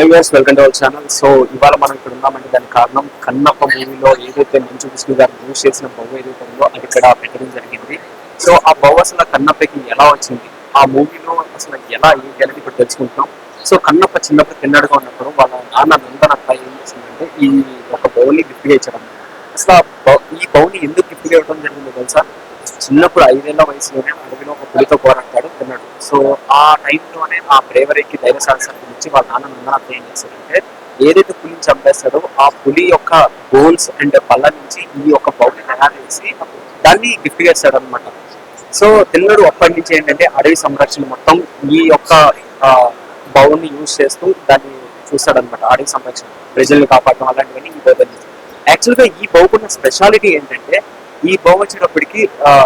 Hi viewers welcome to our channel so ఇవాళ మనం ఇక్కడ ఉన్నామంటే దానికి కారణం కన్నప్ప మూవీలో ఏదైతే మంచు విష్ణు గారు యూజ్ చేసిన బొమ్మ ఏదైతే ఉందో అది ఇక్కడ పెట్టడం జరిగింది. సో ఆ బొమ్మ అసలు కన్నప్పకి ఎలా వచ్చింది? ఆ మూవీలో అసలు ఎలా ఏంటి అనేది ఇప్పుడు తెలుసుకుంటున్నాం. సో కన్నప్ప చిన్నప్పుడు తిన్నాడుగా ఉన్నప్పుడు వాళ్ళ నాన్న నందనప్ప ఏం చేసిందంటే ఈ ఒక బౌల్ని గిఫ్ట్గా ఇచ్చాడు అసలు ఆ ఈ బౌల్ని ఎందుకు గిఫ్ట్గా ఇవ్వడం జరిగిందో తెలుసా? చిన్నప్పుడు ఐదేళ్ళ వయసులోనే అడవిలో ఒక పులితో పోరాటం సో ఆ టైంలోనే ఆ బ్రేవరీకి ధైర్య సాహసానికి గురించి వాళ్ళ నాన్న నందనప్ప ఏం చేశారంటే ఏదైతే పులిని చంపేస్తాడో ఆ పులి యొక్క గోల్స్ అండ్ పళ్ళ నుంచి ఈ యొక్క బౌల్ని తయారు చేసి దాన్ని గిఫ్ట్ చేస్తాడు అనమాట సో తిన్నడు అప్పటి నుంచి ఏంటంటే అడవి సంరక్షణ మొత్తం ఈ యొక్క బౌల్ని యూజ్ చేస్తూ దాన్ని చూస్తాడనమాట అడవి సంరక్షణ ప్రజల్ని కాపాడడం అలాంటివన్నీ ఈ బౌల్ యాక్చువల్గా ఈ బౌకున్న స్పెషాలిటీ ఏంటంటే ఈ బౌ వచ్చేటప్పటికి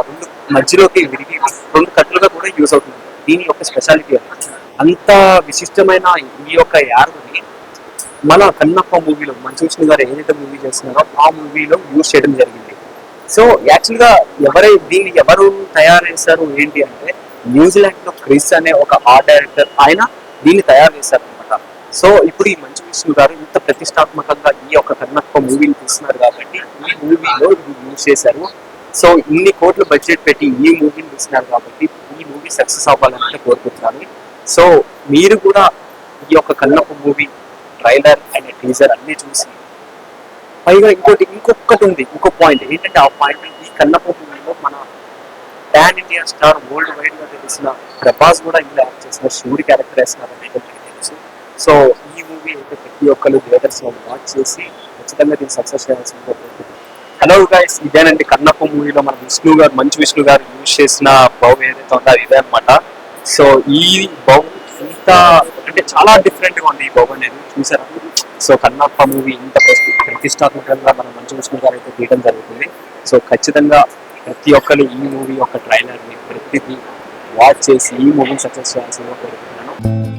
రెండు మధ్యలోకి విరిగి రెండు కట్టులుగా కూడా యూజ్ అవుతుంది. దీని యొక్క స్పెషాలిటీ అంత విశిష్టమైన ఈ యొక్క యార్ని మన కన్నప్ప మూవీలో మంచు గారు ఏదైతే మూవీ చేస్తున్నారో ఆ మూవీలో యూజ్ చేయడం జరిగింది. సో యాక్చువల్గా ఎవరై దీన్ని ఎవరు తయారు చేశారు ఏంటి అంటే న్యూజిలాండ్లో క్రిస్ అనే ఒక ఆర్ట్ డైరెక్టర్ ఆయన దీన్ని తయారు చేశారు అనమాట సో ఇప్పుడు ఈ మంచు విష్ణు గారు ఇంత ప్రతిష్టాత్మకంగా ఈ యొక్క కన్నప్ప మూవీని తీస్తున్నారు కాబట్టి ఈ మూవీలో ఇది యూజ్ చేశారు. సో ఇన్ని కోట్ల బడ్జెట్ పెట్టి ఈ మూవీని తీస్తున్నారు కాబట్టి మూవీ సక్సెస్ అవ్వాలని కోరుకుంటున్నాను. సో మీరు కూడా ఈ యొక్క Kannappa movie trailer and teaser అన్ని చూసి పైగా ఇంకోటి ఇంకొకటి ఉంది ఇంకో పాయింట్ ఏంటంటే ఆ పాయింట్ ఈ కన్నప్ప మూవీలో మన పాన్ ఇండియా స్టార్ వరల్డ్ వైడ్గా తెలిసిన ప్రభాస్ కూడా ఇందులో యాక్ట్ చేసిన శివుడి క్యారెక్టర్ వేస్తున్నారు తెలుసు. సో ఈ మూవీ అయితే ప్రతి ఒక్కరు థియేటర్స్లో వాచ్ చేసి ఖచ్చితంగా దీన్ని సక్సెస్ చేయాల్సిందిగా హలో గైస్ ఇదేనండి కన్నప్ప మూవీలో మన విష్ణు గారు మంచి విష్ణు గారు యూజ్ చేసిన బౌ ఏదైతే ఉందో అది ఇదే అనమాట సో ఈ బౌ ఇంత అంటే చాలా డిఫరెంట్గా ఉంది ఈ బౌ అనేది చూసారా? సో కన్నప్ప మూవీ ఇంత ప్రతి- ప్రతిష్టాత్మకంగా మన మంచి విష్ణు గారు అయితే తీయడం జరుగుతుంది. సో ఖచ్చితంగా ప్రతి ఒక్కరు ఈ మూవీ యొక్క ట్రైలర్ని ప్రతిదీ వాచ్ చేసి ఈ మూవీని సక్సెస్ చేయాల్సిందిగా కోరుకుంటున్నాను.